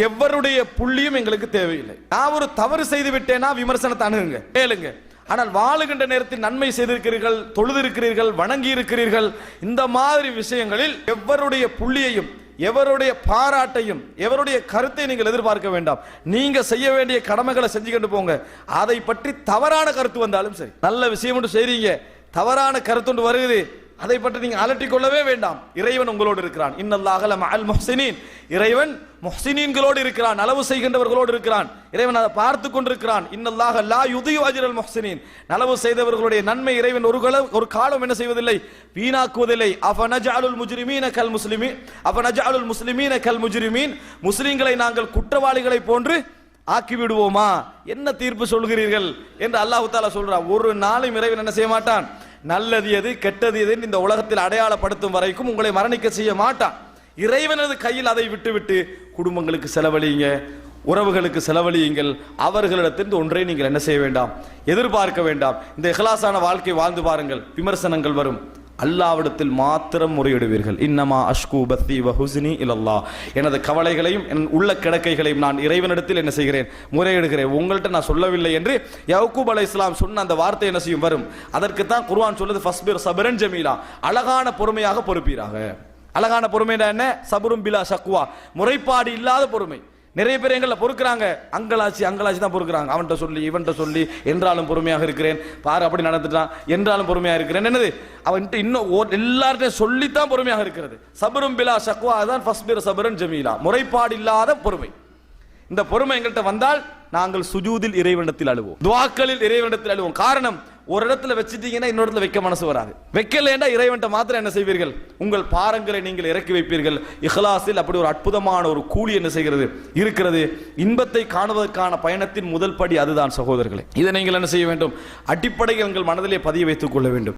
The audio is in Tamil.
எவருடைய புள்ளியும் எங்களுக்கு தேவையில்லை. நான் ஒரு தவறு செய்து விட்டேனா விமர்சனத்தை அணுகுங்க கேளுங்க. ஆனால் வாழுகின்ற நேரத்தில் நன்மை செய்திருக்கிறீர்கள் தொழுதிருக்கிறீர்கள் வணங்கி இருக்கிறீர்கள் இந்த மாதிரி விஷயங்களில் எவருடைய புள்ளியையும் எவருடைய பாராட்டையும் எவருடைய கருத்தை நீங்கள் எதிர்பார்க்க வேண்டாம். நீங்க செய்ய வேண்டிய கடமைகளை செஞ்சுக்கிட்டு போங்க. அதை பற்றி தவறான கருத்து வந்தாலும் சரி. நல்ல விஷயம் ஒன்று செய்றீங்க. தவறான கருத்து ஒன்று வருகிறது. அதை பற்றி நீங்க அலட்டிக் கொள்ளவே வேண்டாம். இறைவன் உங்களோடு இருக்கிறான். இன்னல்லாஹல அல் முஹ்சினீன். இறைவன் முஹ்சினீன்களோடு இருக்கிறான் நலவு செய்கின்றவர்களோடு இருக்கிறான். இறைவன் அதை பார்த்து கொண்டிருக்கிறான். இன்னல்லாக லா யுதி அஜ்ரல் முஹ்சினீன். நலவு செய்தவர்களுடைய நன்மை இறைவன் ஒரு காலம் ஒரு காலம் என்ன செய்வதில்லை? வீணாக்குவதில்லை. அஃபனஜஅலுல் முஜ்ரிமீன கல் முஸ்லிமீன் அஃபனஜஅலுல் முஸ்லிமீன கல் முஜ்ரிமீன். முஸ்லிம்களை நாங்கள் குற்றவாளிகளை போன்று ஆக்கி விடுவோமா என்ன தீர்ப்பு சொல்கிறீர்கள்? என்று அல்லாஹு தாலா சொல்றான். ஒரு நாளும் இறைவன் என்ன செய்ய மாட்டான்? நல்லது எது கெட்டது எதுன்னு இந்த உலகத்தில் அடையாளப்படுத்தும் வரைக்கும் உங்களை மரணிக்க செய்ய மாட்டான். இறைவனது கையில் அதை விட்டுவிட்டு குடும்பங்களுக்கு செலவழியுங்க உறவுகளுக்கு செலவழியுங்கள் அவர்களிடத்திலிருந்து ஒன்றை நீங்கள் என்ன செய்ய வேண்டாம்? எதிர்பார்க்க வேண்டாம். இந்த இஹலாசான வாழ்க்கை வாழ்ந்து பாருங்கள். விமர்சனங்கள் வரும். அல்லாவிடத்தில் மாத்திரம் முறையிடுவீர்கள். இன்னமா அஷ்கு பத்தி வஹுசினி இல்லல்லா எனது கவலைகளையும் என் உள்ள கிடக்கைகளையும் நான் இறைவனிடத்தில் என்ன செய்கிறேன்? முறையிடுகிறேன். உங்கள்கிட்ட நான் சொல்லவில்லை என்று யவுக்கூப் அலை இஸ்லாம் சொன்ன அந்த வார்த்தை என்ன செய்யும்? வரும். அதற்கு தான் குர்வான் சொல்லுது ஃபஸ்பிர் சபரன் ஜமீலா. அழகான பொறுமையாக பொறுப்பீராக. அழகான பொறுமை என்ன? சபரும் பிலா சக்குவா முறைப்பாடு இல்லாத பொறுமை. நிறைய பேர் எங்களை பொறுக்கிறாங்க. அங்கலாச்சி அங்கலாச்சி தான் பொறுக்கிறாங்க. அவன்கிட்ட சொல்லி இவன்கிட்ட சொல்லி என்றாலும் பொறுமையாக இருக்கிறேன். பாரு அப்படி நடந்துட்டான். என்றாலும் பொறுமையாக இருக்கிறேன். என்னது? அவன்கிட்ட இன்னும் ஓ- எல்லார்ட்டையும் சொல்லித்தான் பொறுமையாக இருக்கிறது. சபரும் பிலா சக்வா அதான் ஃபஸ்பிர் சபரன் ஜமீலா. முறைப்பாடு இல்லாத பொறுமை. இந்த பொறுமை எங்கள்கிட்ட வந்தால் நாங்கள் சுஜூதில் இறைவனத்தில் அழுவோம். துவாக்களில் இறைவனத்தில் அழுவோம். காரணம் ஒரு இடத்துல வச்சுட்டீங்கன்னா இன்னொரு இடத்துல வைக்க மனசு வராது. வைக்கலேண்டா இறைவன்ட்ட மாத்திரம் என்ன செய்வீர்கள்? உங்கள் பாரங்களை நீங்கள் இறக்கி வைப்பீர்கள். இஹ்லாஸில் அப்படி ஒரு அற்புதமான ஒரு கூலி என்ன செய்கிறது? இருக்கிறது. இன்பத்தை காணுவதற்கான பயணத்தின் முதல் படி அதுதான் சகோதரர்களே. இதை நீங்கள் என்ன செய்ய வேண்டும்? அடிப்படையில் உங்கள் மனதிலே பதிய வைத்துக் கொள்ள வேண்டும்.